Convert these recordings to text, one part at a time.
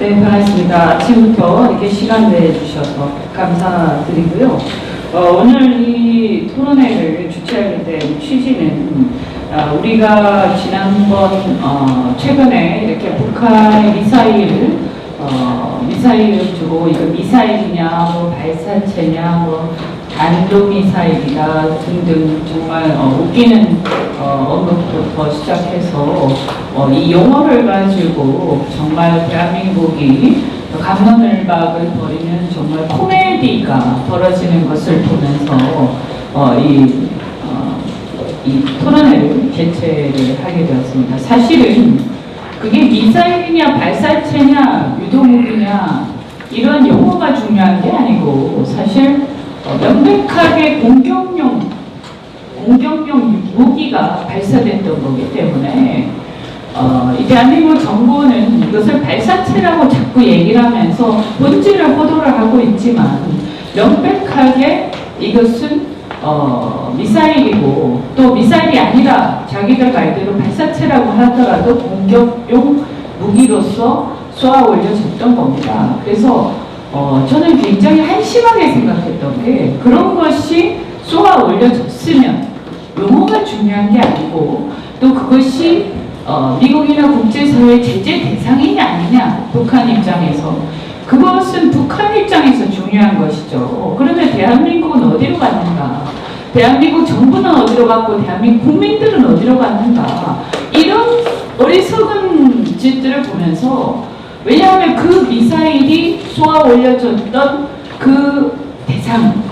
네, 반갑습니다. 아침부터 이렇게 시간 내주셔서 감사드리고요. 어, 오늘 이 토론회를 주최하게 된 취지는 아, 우리가 지난번 어, 최근에 이렇게 북한의 미사일 어, 미사일을 주고 이거 미사일이냐 뭐 발사체냐 뭐 단도미사일이다 등등 정말 어, 웃기는 어, 언급부터 시작해서 어, 이 용어를 가지고 정말 대한민국이 감론을박을 벌이는 정말 코미디가 벌어지는 것을 보면서 어, 이, 어, 이 토론회를 개최를 하게 되었습니다. 사실은 그게 미사일이냐 발사체냐 유도무기냐 이런 용어가 중요한 게 아니고 사실 어, 명백하게 공격용 공격용 무기가 발사됐던 거기 때문에 어, 이 대한민국 정부는 이것을 발사체라고 자꾸 얘기를 하면서 본질을 호도를 하고 있지만 명백하게 이것은 어, 미사일이고 또 미사일이 아니라 자기들 말대로 발사체라고 하더라도 공격용 무기로서 쏘아 올려졌던 겁니다. 그래서 어, 저는 굉장히 한심하게 생각했던 게 그런 것이 쏘아 올려졌으면 용어가 중요한 게 아니고 또 그것이 어, 미국이나 국제사회 제재 대상이냐 아니냐 북한 입장에서 그것은 북한 입장에서 중요한 것이죠. 그러면 대한민국은 어디로 갔는가? 대한민국 정부는 어디로 갔고 대한민국 국민들은 어디로 갔는가? 이런 어리석은 짓들을 보면서 왜냐하면 그 미사일이 쏘아 올려졌던 그 대상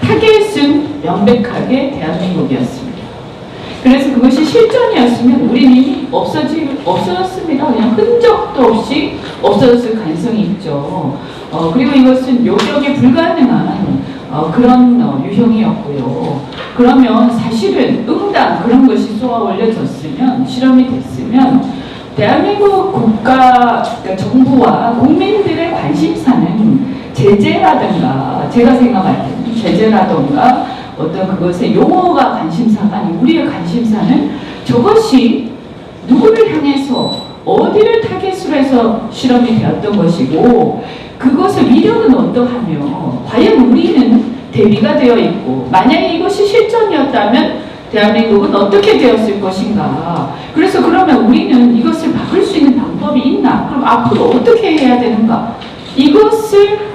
타겟은 명백하게 대한민국이었습니다. 그래서 그것이 실전이었으면 우리는 없어지, 없어졌습니다. 그냥 흔적도 없이 없어졌을 가능성이 있죠. 어, 그리고 이것은 요격이 불가능한 어, 그런 어, 유형이었고요. 그러면 사실은 응당 그런 것이 쏘아 올려졌으면 실험이 됐으면 대한민국 국가 그러니까 정부와 국민들의 관심사는 제재라든가 제가 생각할 때는 제재라든가 어떤 그것의 용어가 관심사가 아니 우리의 관심사는 저것이 누구를 향해서 어디를 타겟으로 해서 실험이 되었던 것이고 그것의 위력은 어떠하며 과연 우리는 대비가 되어 있고 만약에 이것이 실전이었다면 대한민국은 어떻게 되었을 것인가? 그래서 그러면 우리는 이것을 바꿀 수 있는 방법이 있나? 그럼 앞으로 어떻게 해야 되는가? 이것을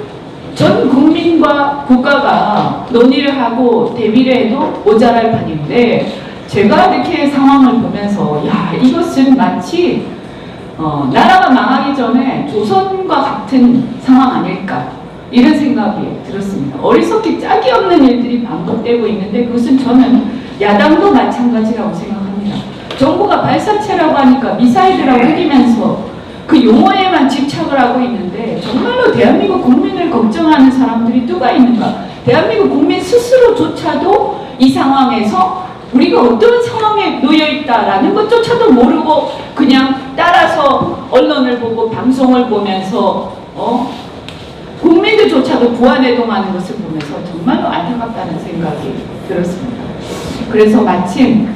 전 국민과 국가가 논의를 하고 대비를 해도 모자랄 판인데 제가 이렇게 상황을 보면서 야 이것은 마치 어, 나라가 망하기 전에 조선과 같은 상황 아닐까? 이런 생각이 들었습니다. 어리석기 짝이 없는 일들이 반복되고 있는데 그것은 저는 야당도 마찬가지라고 생각합니다. 정부가 발사체라고 하니까 미사일이라고 우기면서 그 용어에만 집착을 하고 있는데 정말로 대한민국 국민을 걱정하는 사람들이 누가 있는가? 대한민국 국민 스스로조차도 이 상황에서 우리가 어떤 상황에 놓여 있다라는 것조차도 모르고 그냥 따라서 언론을 보고 방송을 보면서 어 국민들조차도 부안해동하는 것을 보면서 정말로 안타깝다는 생각이 들었습니다. 그래서 마침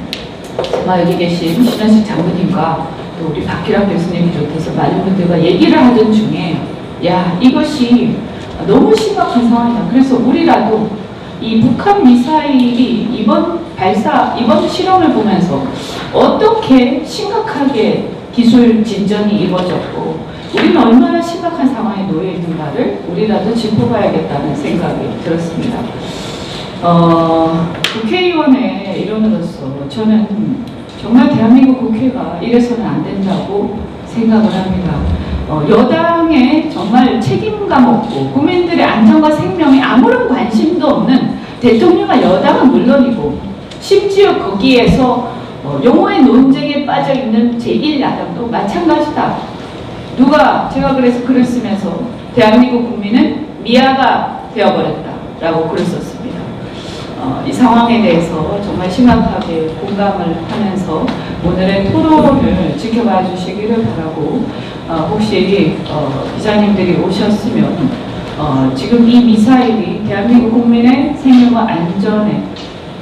제가 여기 계신 신현식 장군님과 또 우리 박기락 교수님이 비롯해서 많은 분들과 얘기를 하던 중에 야 이것이 너무 심각한 상황이다. 그래서 우리라도 이 북한 미사일이 이번 발사 이번 실험을 보면서 어떻게 심각하게 기술 진전이 이루어졌고 우리는 얼마나 심각한 상황에 놓여 있는가를 우리라도 짚어봐야겠다는 생각이 들었습니다. 어, 국회의원의 일원으로서 저는 정말 대한민국 국회가 이래서는 안 된다고 생각을 합니다. 어, 여당에 정말 책임감 없고 국민들의 안전과 생명에 아무런 관심도 없는 대통령과 여당은 물론이고 심지어 거기에서 어, 용어의 논쟁에 빠져 있는 제1야당도 마찬가지다. 누가 제가 그래서 글을 쓰면서 대한민국 국민은 미아가 되어버렸다라고 글을 썼습니다. 어, 이 상황에 대해서 정말 심각하게 공감을 하면서 오늘의 토론을 지켜봐 주시기를 바라고 어, 혹시 어, 기자님들이 오셨으면 어, 지금 이 미사일이 대한민국 국민의 생명과 안전에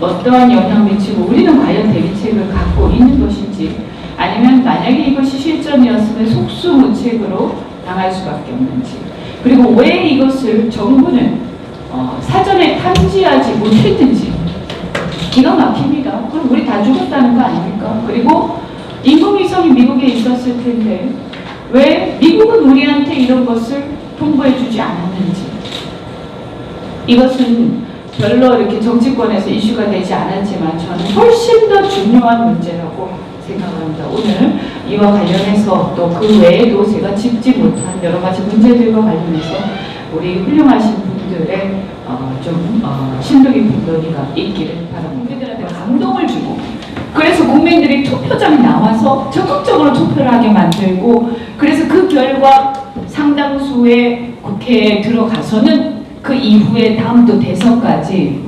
어떠한 영향을 미치고 우리는 과연 대비책을 갖고 있는 것인지 아니면 만약에 이것이 실전이었으면 속수무책으로 당할 수밖에 없는지 그리고 왜 이것을 정부는 어, 사전에 탐지하지 못했는지 기가 막힙니다. 그럼 우리 다 죽었다는 거 아닙니까? 그리고 인공위성이 미국에 있었을 텐데 왜 미국은 우리한테 이런 것을 통보해주지 않았는지 이것은 별로 이렇게 정치권에서 이슈가 되지 않았지만 저는 훨씬 더 중요한 문제라고 생각합니다. 오늘 이와 관련해서 또 그 외에도 제가 짚지 못한 여러 가지 문제들과 관련해서 우리 훌륭하신 분 들의 어, 좀 어, 깊은 논의가 있기를 바랍니다. 국민들한테 감동을 주고 그래서 국민들이 투표장에 나와서 적극적으로 투표를 하게 만들고 그래서 그 결과 상당수의 국회에 들어가서는 그 이후에 다음 또 대선까지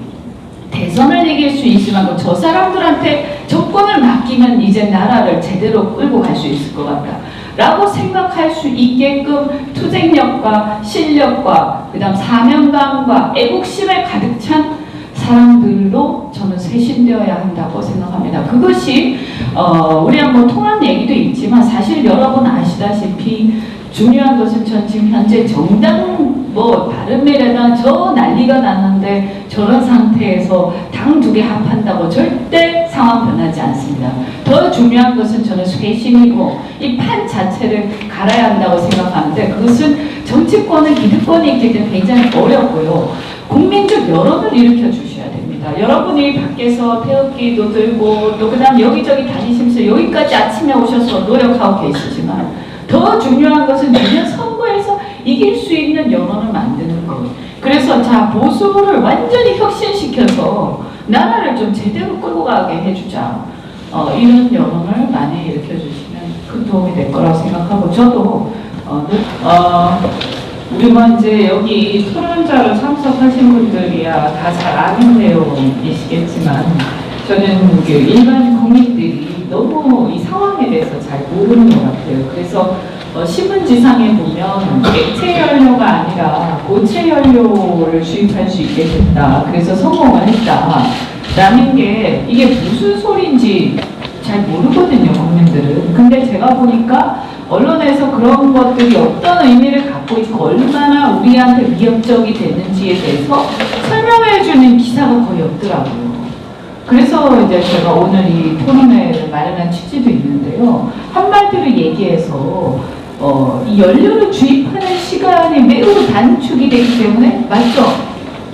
대선을 이길 수 있지만 저 사람들한테 정권을 맡기면 이제 나라를 제대로 끌고 갈 수 있을 것 같다. 라고 생각할 수 있게끔 투쟁력과 실력과 그 다음 사명감과 애국심에 가득 찬 사람들로 저는 쇄신되어야 한다고 생각합니다. 그것이 어, 우리가 뭐 통한 얘기도 있지만 사실 여러분 아시다시피 중요한 것은 전 지금 현재 정당 뭐 바른미래당 저 난리가 났는데 저런 상태에서 당 두 개 합한다고 절대 상황 변하지 않습니다. 더 중요한 것은 저는 쇄신이고 이 판 자체를 갈아야 한다고 생각하는데 그것은 정치권은 기득권이 있기 때문에 굉장히 어렵고요. 국민적 여론을 일으켜 주셔야 됩니다. 여러분이 밖에서 태극기도 들고 또 그다음 여기저기 다니시면서 여기까지 아침에 오셔서 노력하고 계시지만 더 중요한 것은 내년 선거에서 이길 수 있는 여론을 만드는 것. 그래서 자 보수를 완전히 혁신시켜서 나라를 좀 제대로 끌고 가게 해주자. 어, 이런 여론을 많이 일으켜주시면 큰 도움이 될 거라고 생각하고 저도 어, 늘- 어, 우리 뭐 이제 여기 토론자로 참석하신 분들이야 다 잘 아는 내용이시겠지만 저는 그 일반 국민들이 너무 이 상황에 대해서 잘 모르는 것 같아요. 그래서 어, 신문지상에 보면 액체 연료가 아니라 고체 연료를 주입할 수 있게 됐다. 그래서 성공을 했다. 라는 게 이게 무슨 소리인지 잘 모르거든요, 국민들은. 근데 제가 보니까 언론에서 그런 것들이 어떤 의미를 갖고 있고 얼마나 우리한테 위협적이 되는지에 대해서 설명해주는 기사가 거의 없더라고요. 그래서 이제 제가 오늘 이 토론회를 마련한 취지도 있는데요. 한마디로 얘기해서 어, 이 연료를 주입하는 시간이 매우 단축이 되기 때문에 맞죠?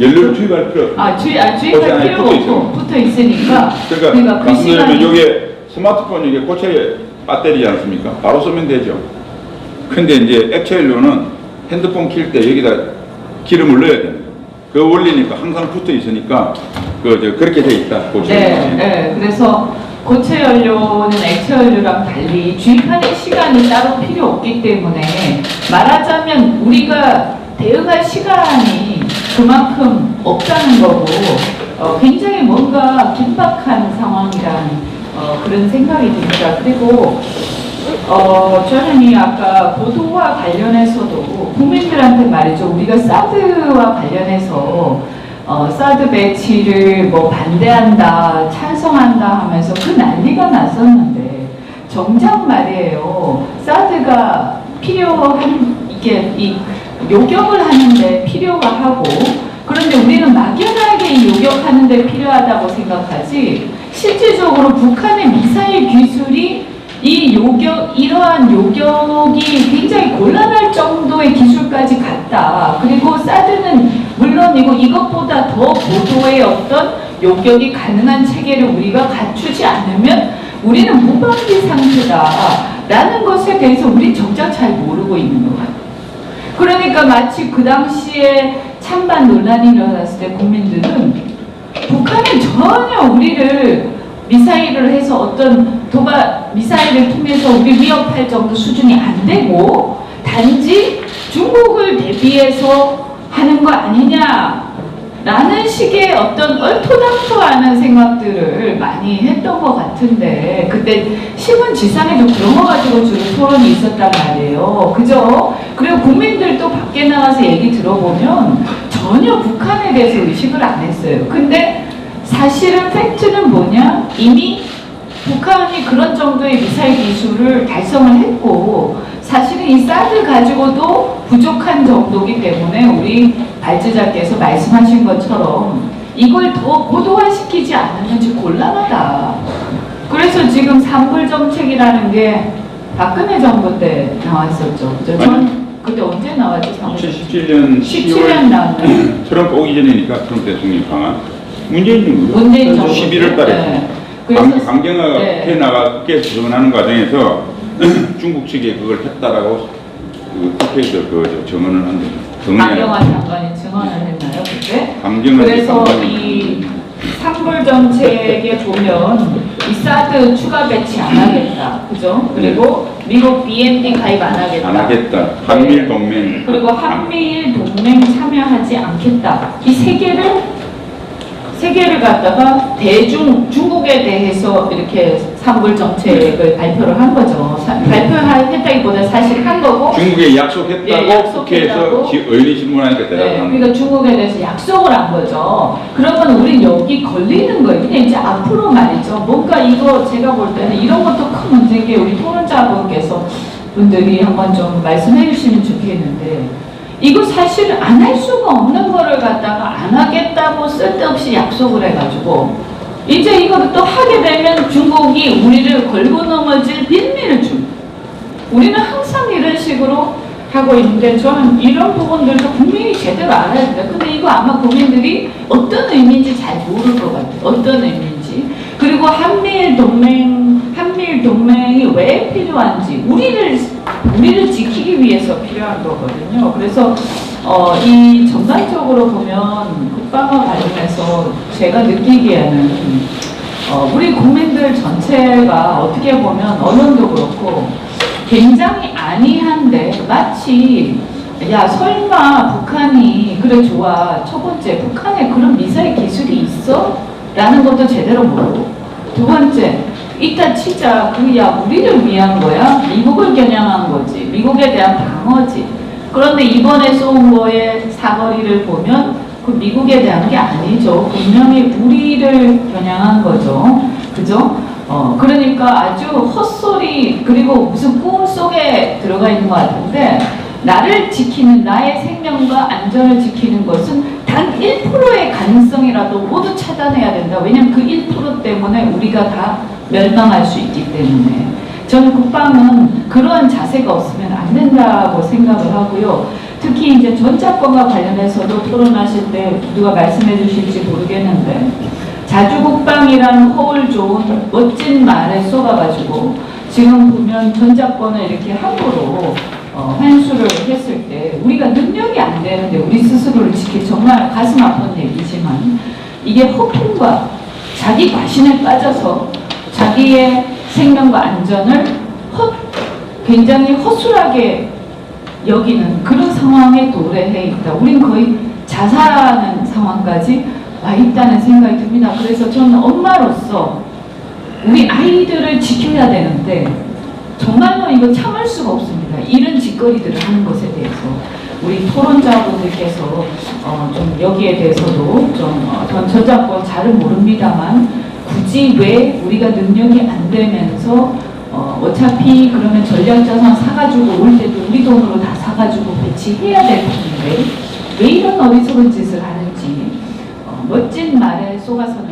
연료를 주입할 필요 없어요. 아, 주입, 아, 주입할 붙어 있어요. 없고 붙어 있으니까 그러니까 그러니까 그 시간이 이게 스마트폰 이게 고체 배터리지 않습니까? 바로 쓰면 되죠. 근데 이제 액체 연료는 핸드폰 킬 때 여기다 기름을 넣어야 됩니다. 그 원리니까 항상 붙어 있으니까 그 저 그렇게 돼 있다. 고체 네, 연료는. 네. 그래서 고체 연료는 액체 연료랑 달리 주입하는 시간이 따로 필요 없기 때문에 말하자면 우리가 대응할 시간이 그만큼 없다는 거고 어, 굉장히 뭔가 긴박한 상황이라는 어, 그런 생각이 듭니다. 그리고 어, 저는 이 아까 보도와 관련해서도 국민들한테 말이죠. 우리가 사드와 관련해서 어, 사드 배치를 뭐 반대한다, 찬성한다 하면서 그 난리가 났었는데 정작 말이에요. 사드가 필요한 이게 이 요격을 하는데 필요가 하고 그런데 우리는 막연하게 이 요격하는데 필요하다고 생각하지 실질적으로 북한의 미사일 기술이 이 요격 이러한 요격이 굉장히 곤란할 정도의 기술까지 갔다. 그리고 사드는 물론이고 이것보다 더 고도의 어떤 요격이 가능한 체계를 우리가 갖추지 않으면 우리는 무방비 상태다라는 것에 대해서 우리 정작 잘 모르고 있는 것 같아요. 그러니까 마치 그 당시에 찬반 논란이 일어났을 때 국민들은 북한은 전혀 우리를 미사일을 해서 어떤 도발 미사일을 통해서 우리 위협할 정도 수준이 안 되고 단지 중국을 대비해서 하는 거 아니냐 라는 식의 어떤 얼토당토하는 생각들을 많이 했던 것 같은데 그때 신문 지상에도 그런 거 가지고 주로 토론이 있었단 말이에요. 그죠? 그리고 국민들도 밖에 나가서 얘기 들어보면 전혀 북한에 대해서 의식을 안 했어요. 근데 사실은 팩트는 뭐냐? 이미 북한이 그런 정도의 미사일 기술을 달성을 했고 사실은 이 사드 가지고도 부족한 정도기 때문에 우리 발제자께서 말씀하신 것처럼 이걸 더 고도화시키지 않으면 좀 곤란하다. 그래서 지금 산불 정책이라는 게 박근혜 정부 때 나왔었죠. 전 그때 언제 나왔죠? 산불 정책? 2017년 17년 10월 나왔나요? 트럼프 오기 전이니까 트럼프 대통령 방한 문재인 정부 문재인 정부 11월 달에 네. 강, 그래서 강경화가 네. 해 나가게 지원하는 과정에서 중국 측에 그걸 했다라고 그 국회에서 그 저- 증언을 한대. 강경화 장관이 증언을 했나요 그때? 강경화 그래서 이 산불 정책에 보면 이 사드 추가 배치 안 하겠다, 그죠? 그리고 미국 BND 가입 안 하겠다. 안 하겠다. 한미일 동맹 그리고 한미일 동맹 참여하지 않겠다. 이 세 개를 세 개를 갖다가 대중 중국에 대해서 이렇게 산불 정책을 발표를 한 거죠. 사- 발표했다기보다 사실 한 거고. 중국에 약속했다고 예, 약속했다고. 국회에서 지- 의리 신문하니까 네, 대답을 하는 그러니까 중국에 대해서 약속을 한 거죠. 그러면 우린 여기 걸리는 거예요. 근데 이제 앞으로 말이죠. 뭔가 이거 제가 볼 때는 이런 것도 큰 문제인 게 우리 토론자분께서 분들이 한번 좀 말씀해 주시면 좋겠는데 이거 사실 안 할 수가 없는 거를 갖다가 안 하겠다고 쓸데없이 약속을 해가지고 이제 이거를 또 하게 되면 중국이 우리를 걸고 넘어질 빌미를 줍니다. 우리는 항상 이런 식으로 하고 있는데 저는 이런 부분들도 국민이 제대로 알아야 된다. 근데 이거 아마 국민들이 어떤 의미인지 잘 모를 것 같아요. 어떤 의미인지. 그리고 한미일 동맹, 한미일 동맹이 왜 필요한지 우리를 우리를 지키기 위해서 필요한 거거든요. 그래서 어, 이 전반적으로 보면 국방과 관련해서 제가 느끼기에는 어, 우리 국민들 전체가 어떻게 보면 언론도 그렇고 굉장히 안이한데 마치 야 설마 북한이 그래 좋아 첫 번째 북한에 그런 미사일 기술이 있어? 라는 것도 제대로 모르고 두 번째 이따 치자 그야 우리를 위한 거야? 미국을 겨냥한 거지. 미국에 대한 방어지. 그런데 이번에 쏜 거의 사거리를 보면 그 미국에 대한 게 아니죠. 분명히 우리를 겨냥한 거죠. 그죠? 어, 그러니까 아주 헛소리, 그리고 무슨 꿈 속에 들어가 있는 것 같은데, 나를 지키는, 나의 생명과 안전을 지키는 것은 단 1%의 가능성이라도 모두 차단해야 된다. 왜냐면 그 1% 때문에 우리가 다 멸망할 수 있기 때문에. 저는 국방은 그러한 자세가 없으면 안 된다고 생각을 하고요. 특히 이제 전자권과 관련해서도 토론하실 때 누가 말씀해 주실지 모르겠는데, 자주국방이라는 허울 좋은 멋진 말에 쏘아가지고 지금 보면 전자권을 이렇게 함부로 어, 환수를 했을 때 우리가 능력이 안 되는데 우리 스스로를 지키 정말 가슴 아픈 얘기지만 이게 허풍과 자기 과신에 빠져서 자기의 생명과 안전을 헛, 굉장히 허술하게 여기는 그런 상황에 도래해 있다. 우린 거의 자살하는 상황까지 와 있다는 생각이 듭니다. 그래서 저는 엄마로서 우리 아이들을 지켜야 되는데 정말로 이거 참을 수가 없습니다. 이런 짓거리들을 하는 것에 대해서 우리 토론자분들께서 어, 좀 여기에 대해서도 좀 어, 전 저작권 잘은 모릅니다만 굳이 왜 우리가 능력이 안 되면서 어, 어차피 그러면 전략자산 사가지고 올 때도 우리 돈으로 다 사가지고 배치해야 될 텐데 왜 이런 어리석은 짓을 하는지 어, 멋진 말에 속아서는